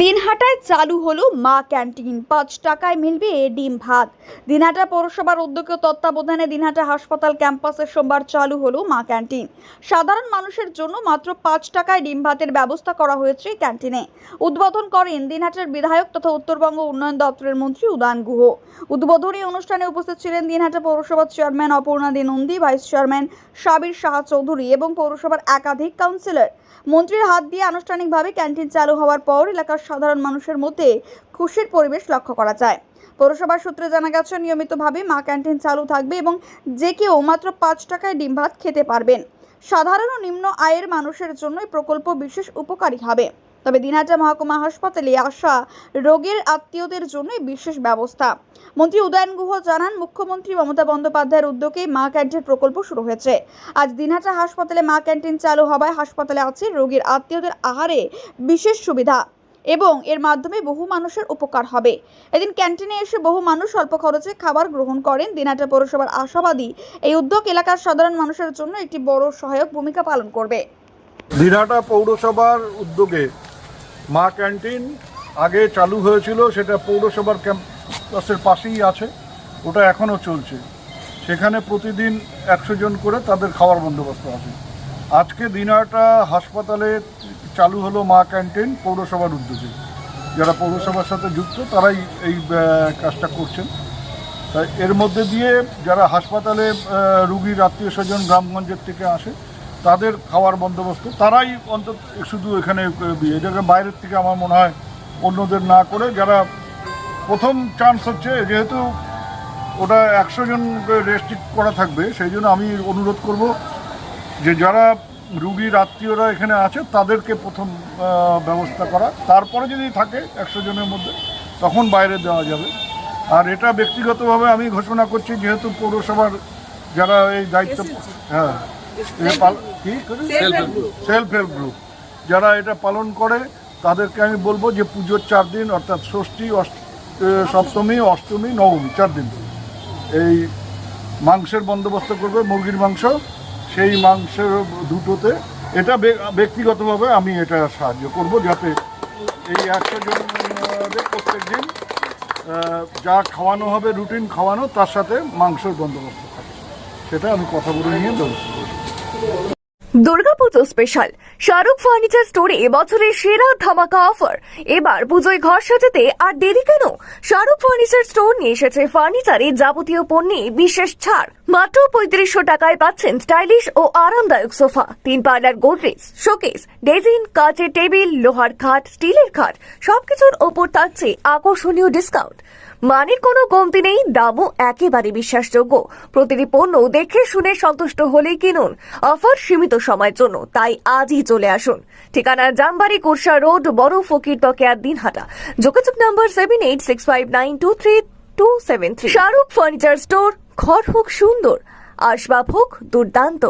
দিনহাটায় চালু হলো মা ক্যান্টিন। পাঁচ টাকায় মিলবে এ ডিম ভাত। দিনহাটা পৌরসভার উদ্যোগে তত্ত্বাবধানে দিনহাটা হাসপাতাল ক্যাম্পাসে সোমবার চালু হলো মা ক্যান্টিন। সাধারণ মানুষের জন্য মাত্র পাঁচ টাকায় ডিম ভাতের ব্যবস্থা করা হয়েছে ক্যান্টিনে। উদ্বোধন করেন দিনহাটার বিধায়ক তথা উত্তরবঙ্গ উন্নয়ন দপ্তরের মন্ত্রী উদয়ন গুহ। উদ্বোধনী অনুষ্ঠানে উপস্থিত ছিলেন দিনহাটা পৌরসভার chairman Aparna Dey Nandi, vice chairman Sabir Saha Chowdhury এবং পৌরসভার একাধিক কাউন্সিলর। মন্ত্রীর হাত দিয়ে আনুষ্ঠানিকভাবে ক্যান্টিন চালু হওয়ার পর এলাকার সাধারণ মানুষের মধ্যে খুশির পরিবেশ লক্ষ্য করা যায়। পৌরসভার সূত্রে জানা গেছে, নিয়মিতভাবে মা ক্যান্টিন চালু থাকবে এবং যে কেউ মাত্র পাঁচ টাকায় ডিম ভাত খেতে পারবেন। সাধারণ ও নিম্ন আয়ের মানুষের জন্য এই প্রকল্প বিশেষ উপকারী হবে। তবে দিনহাটা মহকুমা হাসপাতালে আসা রোগীর আত্মীয়দের জন্য বিশেষ ব্যবস্থা। মন্ত্রী উদয়ন গুহ জানান, মুখ্যমন্ত্রী মমতা বন্দ্যোপাধ্যায়ের উদ্যোগে মা ক্যান্টিন প্রকল্প শুরু হয়েছে। আজ দিনহাটা হাসপাতালে মা ক্যান্টিন চালু হওয়ায় হাসপাতালে আছে রোগীর আত্মীয়দের আহারে বিশেষ সুবিধা। এবং এর মাধ্যমে বহু মানুষের উপকার হবে। এদিন ক্যান্টিনে এসে বহু মানুষ অল্প খরচে খাবার গ্রহণ করেন। দিনহাটা পৌরসভার আশাবাদী এই উদ্যোগ এলাকার সাধারণ মানুষের জন্য একটি বড় সহায়ক ভূমিকা পালন করবে। দিনহাটা পৌরসভার উদ্যোগে মা ক্যান্টিন আগে চালু হয়েছিল, সেটা পৌরসভার ক্যাম্পাসের পাশেই আছে, ওটা এখনও চলছে। সেখানে প্রতিদিন একশো জন করে তাদের খাওয়ার বন্দোবস্ত আছে। আজকে দিনহাটা হাসপাতালে চালু হলো মা ক্যান্টিন পৌরসভার উদ্যোগে। যারা পৌরসভার সাথে যুক্ত, তারাই এই কাজটা করছেন। তাই এর মধ্যে দিয়ে যারা হাসপাতালে রুগীর আত্মীয় স্বজন গ্রামগঞ্জের থেকে আসে, তাদের খাওয়ার বন্দোবস্ত, তারাই অন্তত শুধু এখানে এটাকে বাইরের থেকে আমার মনে হয় অন্যদের না করে যারা প্রথম চান্স হচ্ছে, যেহেতু ওটা একশো জন রেস্ট্রিক্ট করা থাকবে, সেই জন্য আমি অনুরোধ করব যে যারা রুগীর আত্মীয়রা এখানে আছে তাদেরকে প্রথম ব্যবস্থা করা। তারপরে যদি থাকে একশো জনের মধ্যে তখন বাইরে দেওয়া যাবে। আর এটা ব্যক্তিগতভাবে আমি ঘোষণা করছি যেহেতু পৌরসভার যারা এই দায়িত্ব হ্যাঁ। কি? সেলফ হেল্প গ্রুপ যারা এটা পালন করে তাদেরকে আমি বলব যে পুজোর চার দিন অর্থাৎ ষষ্ঠী অষ্ট সপ্তমী অষ্টমী নবমী চার দিন। এই মাংসের বন্দোবস্ত করবে মুরগির মাংস। সেই মাংসের দুটোতে এটা ব্যক্তিগতভাবে আমি এটা সাহায্য করব যাতে এই একশো জনদের প্রত্যেক দিন যা খাওয়ানো হবে, রুটিন খাওয়ানো, তার সাথে মাংসের বন্দোবস্ত থাকে। সেটা আমি কথা বলে নিয়ে ব্যবস্থা করব দুর্গাপুজো স্পেশাল শাহরুখ ফার্নিচার স্টোরে এবছরের সেরা ধামাকা অফার এবার পুজোয় ঘর সাজাতে আর দেরি কেন? শাহরুখ ফার্নিচার স্টোর নিয়ে এসেছে ফার্নিচারে যাবতীয় পণ্যে বিশেষ ছাড়। মাত্র পঁয়ত্রিশশো টাকায় পাচ্ছেন স্টাইলিশ ও আরামদায়ক সোফা, তিন পার্লার গোদরেজ শোকেস ডেজিন কাচের টেবিল লোহার খাট স্টিলের খাট, সবকিছুর ওপর থাকছে আকর্ষণীয় ডিসকাউন্ট মানের কোনো কমতি নেই, দামও একেবারে বিশ্বাসযোগ্য। প্রতিটি পণ্য দেখে শুনে সন্তুষ্ট হলেই কিনুন। অফার সীমিত সময়ের জন্য, তাই আজই চলে আসুন। ঠিকানা জামবাড়ি কুরসা রোড, বড় ফকির তকেয়ার দিনহাটা। যোগাযোগ নম্বর seven eight six five nine two three two seven three Shahrukh furniture store, ঘর হোক সুন্দর, আসবাব হোক দুর্দান্ত।